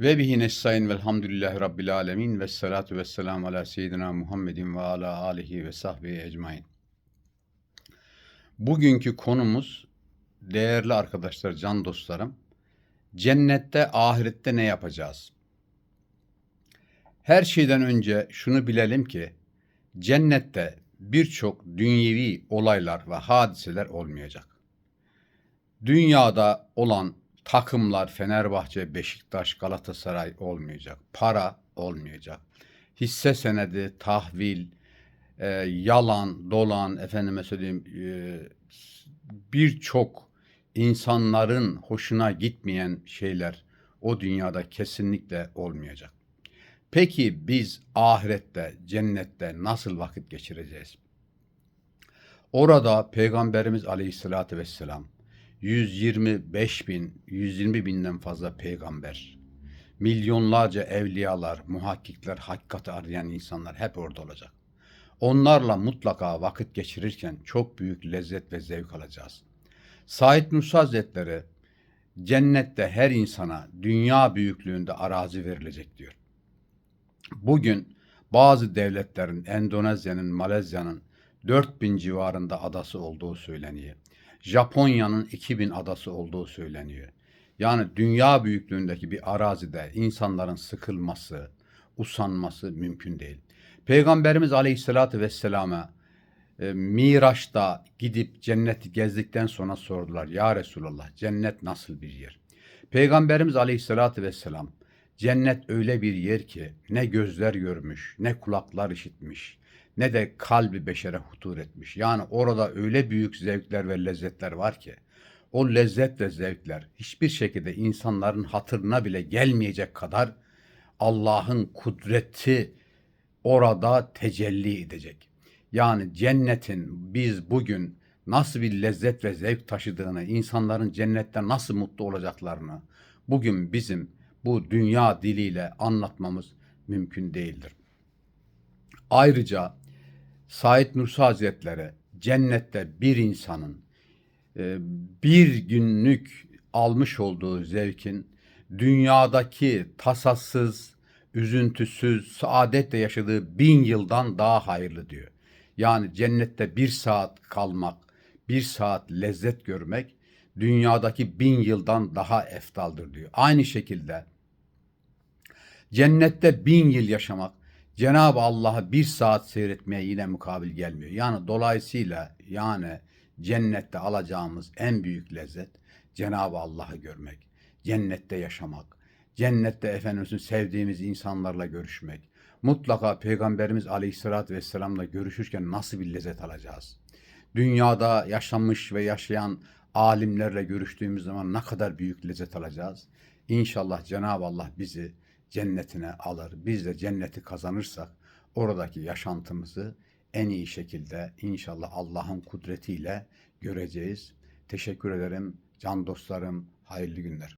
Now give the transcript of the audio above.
Ve bihi nestaîn velhamdülillahi rabbil alemin ve salatu ve selamu ala seyyidina Muhammedin ve ala alihi ve sahbihi ecmain. Bugünkü konumuz değerli arkadaşlar, can dostlarım, cennette, ahirette ne yapacağız? Her şeyden önce şunu bilelim ki cennette birçok dünyevi olaylar ve hadiseler olmayacak. Dünyada olan takımlar Fenerbahçe, Beşiktaş, Galatasaray olmayacak. Para olmayacak. Hisse senedi, tahvil, e, yalan, dolan, efendime söyleyeyim e, birçok insanların hoşuna gitmeyen şeyler o dünyada kesinlikle olmayacak. Peki biz ahirette, cennette nasıl vakit geçireceğiz? Orada Peygamberimiz Aleyhisselatü Vesselam 125 bin, 120 binden fazla peygamber, milyonlarca evliyalar, muhakkikler, hakikati arayan insanlar hep orada olacak. Onlarla mutlaka vakit geçirirken çok büyük lezzet ve zevk alacağız. Said Nursi Hazretleri cennette her insana dünya büyüklüğünde arazi verilecek diyor. Bugün bazı devletlerin Endonezya'nın, Malezya'nın 4000 civarında adası olduğu söyleniyor. Japonya'nın 2000 adası olduğu söyleniyor. Yani dünya büyüklüğündeki bir arazide insanların sıkılması, usanması mümkün değil. Peygamberimiz Aleyhisselatü Vesselam'a e, Miraç'ta gidip cenneti gezdikten sonra sordular. Ya Resulallah cennet nasıl bir yer? Peygamberimiz Aleyhisselatü Vesselam cennet öyle bir yer ki ne gözler görmüş, ne kulaklar işitmiş, ne de kalbi beşere hutur etmiş. Yani orada öyle büyük zevkler ve lezzetler var ki o lezzet ve zevkler hiçbir şekilde insanların hatırına bile gelmeyecek kadar Allah'ın kudreti orada tecelli edecek. Yani cennetin biz bugün nasıl bir lezzet ve zevk taşıdığını, insanların cennette nasıl mutlu olacaklarını bugün bizim bu dünya diliyle anlatmamız mümkün değildir. Ayrıca Said Nursi Hazretleri cennette bir insanın e, bir günlük almış olduğu zevkin dünyadaki tasasız, üzüntüsüz, saadetle yaşadığı bin yıldan daha hayırlı diyor. Yani cennette bir saat kalmak, bir saat lezzet görmek dünyadaki bin yıldan daha eftaldır diyor. Aynı şekilde cennette bin yıl yaşamak Cenab-ı Allah'ı bir saat seyretmeye yine mukabil gelmiyor. Yani dolayısıyla yani cennette alacağımız en büyük lezzet Cenab-ı Allah'ı görmek, cennette yaşamak, cennette Efendimiz'in sevdiğimiz insanlarla görüşmek, mutlaka Peygamberimiz Aleyhisselatü Vesselam'la görüşürken nasıl bir lezzet alacağız? Dünyada yaşamış ve yaşayan alimlerle görüştüğümüz zaman ne kadar büyük lezzet alacağız? İnşallah Cenab-ı Allah bizi cennetine alır. Biz de cenneti kazanırsak oradaki yaşantımızı en iyi şekilde inşallah Allah'ın kudretiyle göreceğiz. Teşekkür ederim can dostlarım. Hayırlı günler.